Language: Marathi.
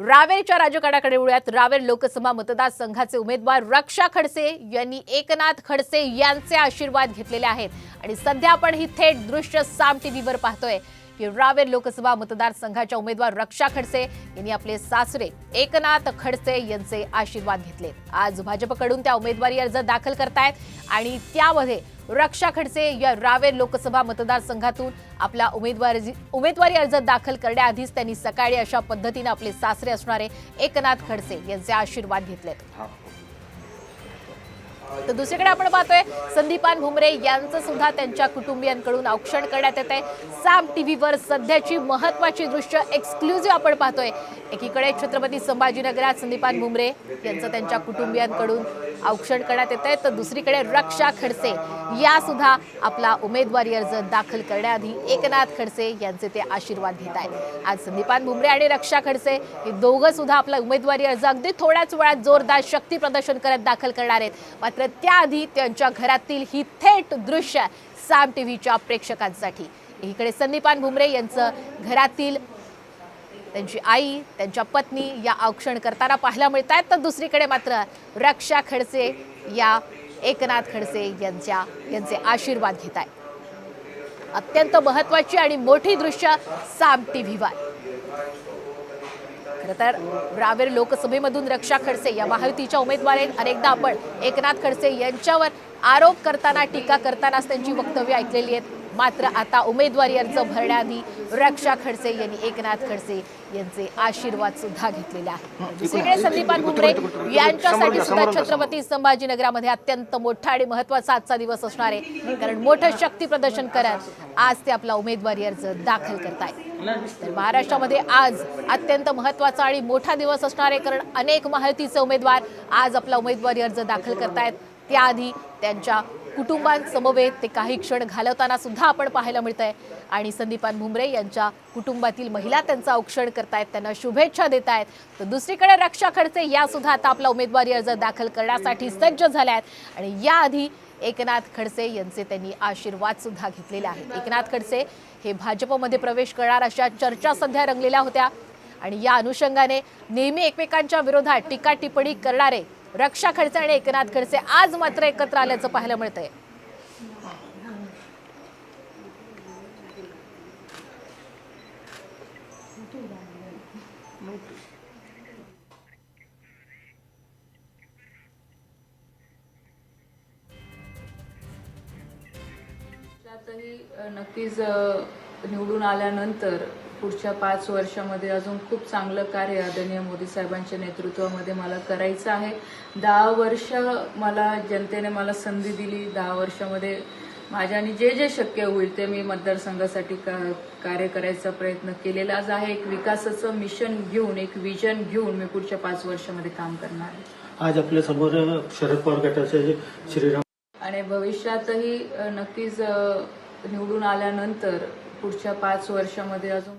रावेरच्या राजकारणाकडे वळूयात. रावेर लोकसभा मतदारसंघाचे उमेदवार रक्षा खडसे यांनी एकनाथ खडसे यांचे आशीर्वाद घेतलेले आहेत. आणि सध्या आपण ही थेट दृश्य साम टीव्हीवर पाहतोय की रावेर लोकसभा मतदारसंघाच्या उमेदवार रक्षा खडसे यांनी आपले सासरे एकनाथ खडसे यांचे आशीर्वाद घेतले. आज भाजपकडून त्या उमेदवारी अर्ज दाखल करतायत आणि त्यामध्ये रक्षा खडसे या रावेर लोकसभा मतदारसंघातून आपला उमेदवारी उमेदवारी अर्ज दाखल करण्याआधीच त्यांनी सकाळी अशा पद्धतीने आपले सासरे असणारे एकनाथ खडसे यांचे आशीर्वाद घेतलेत. तर दुसरीकडे आपण पाहतोय संदीपान भुमरे यांचं सुद्धा त्यांच्या कुटुंबियांकडून औक्षण करण्यात येत आहे साम टीव्हीवर सध्याची महत्वाची दृश्य एक्सक्लुझिव्ह आपण पाहतोय. एकीकडे छत्रपती संभाजीनगरात संदीपान भुमरे यांचं त्यांच्या कुटुंबियांकडून औक्षण करण्यात येत आहे तर दुसरीकडे रक्षा खडसे या सुद्धा आपला उमेदवारी अर्ज दाखल करण्याआधी एकनाथ खडसे यांचे ते आशीर्वाद घेत आहेत. आज संदीपान भुमरे आणि रक्षा खडसे हे दोघं सुद्धा आपला उमेदवारी अर्ज अगदी थोड्याच वेळात जोरदार शक्ती प्रदर्शन करत दाखल करणार आहेत. मात्र त्याआधी त्यांच्या घरातील ही थेट दृश्य साम टीव्हीच्या प्रेक्षकांसाठी. इकडे संदीपान भुमरे यांचं घरातील त्यांची आई त्यांच्या पत्नी या औक्षण करताना पाहायला मिळत आहेत तर दुसरीकडे मात्र रक्षा खडसे या एकनाथ खडसे यांच्या यांचे आशीर्वाद घेत आहेत अत्यंत महत्वाची आणि मोठी दृश्य साम टीव्हीवर. खरं तर रावेर लोकसभेमधून रक्षा खडसे या महायुतीच्या उमेदवार आहेत. अनेकदा आपण एकनाथ खडसे यांच्यावर आरोप करताना टीका करतानाच त्यांची वक्तव्य ऐकलेली आहेत. मात्र आता उमेदवारी अर्ज भरण्याआधी रक्षा खडसे यांनी एकनाथ खडसे यांचे आशीर्वाद सुद्धा घेतलेले आहेत. दुसरीकडे संदीपान भुमरे यांच्यासाठी सुद्धा छत्रपती संभाजीनगरामध्ये अत्यंत मोठा आणि महत्त्वाचा आजचा दिवस असणार आहे. कारण मोठं शक्ती प्रदर्शन करत आज ते आपला उमेदवारी अर्ज दाखल करतायत. तर महाराष्ट्रामध्ये आज अत्यंत महत्त्वाचा आणि मोठा दिवस असणार आहे कारण अनेक महायुतीचे उमेदवार आज आपला उमेदवारी अर्ज दाखल करतायत. त्याआधी त्यांच्या कुटुंबांसमवेत ते काही क्षण घालवताना सुद्धा आपण पाहायला मिळत आहे आणि संदीपान भुमरे यांच्या कुटुंबातील महिला त्यांचं औक्षण करतायत त्यांना शुभेच्छा देत आहेत तर दुसरीकडे रक्षा खडसे या सुद्धा आता आपला उमेदवारी अर्ज दाखल करण्यासाठी सज्ज झाल्या आहेत आणि याआधी एकनाथ खडसे यांचे त्यांनी आशीर्वाद सुद्धा घेतलेले आहेत. एकनाथ खडसे हे भाजपमध्ये प्रवेश करणार अशा चर्चा सध्या रंगलेल्या होत्या. आणि या अनुषंगाने नेहमी एकमेकांच्या विरोधात टीका टिप्पणी करणारे रक्षा खडसे आणि एकनाथ खडसे आज मात्र एकत्र आल्याचं पाहायला मिळतंय. त्यातही नक्कीच निवडून आल्यानंतर पुढच्या पाच वर्षामध्ये अजून खूप चांगलं कार्य आदरणीय मोदी साहेबांच्या नेतृत्वामध्ये मला करायचं आहे. दहा वर्ष मला जनतेने मला संधी दिली. दहा वर्षामध्ये माझ्याने जे जे शक्य होईल ते मी मतदारसंघासाठी का कार्य करायचा प्रयत्न केलेला आज आहे. एक विकासाचं मिशन घेऊन एक विजन घेऊन मी पुढच्या पाच वर्षामध्ये काम करणार आहे. आज आपल्यासमोर शरद पवार गटाचे श्रीराम आणि भविष्यातही नक्कीच निवडून आल्यानंतर पुढच्या पाच वर्षामध्ये अजून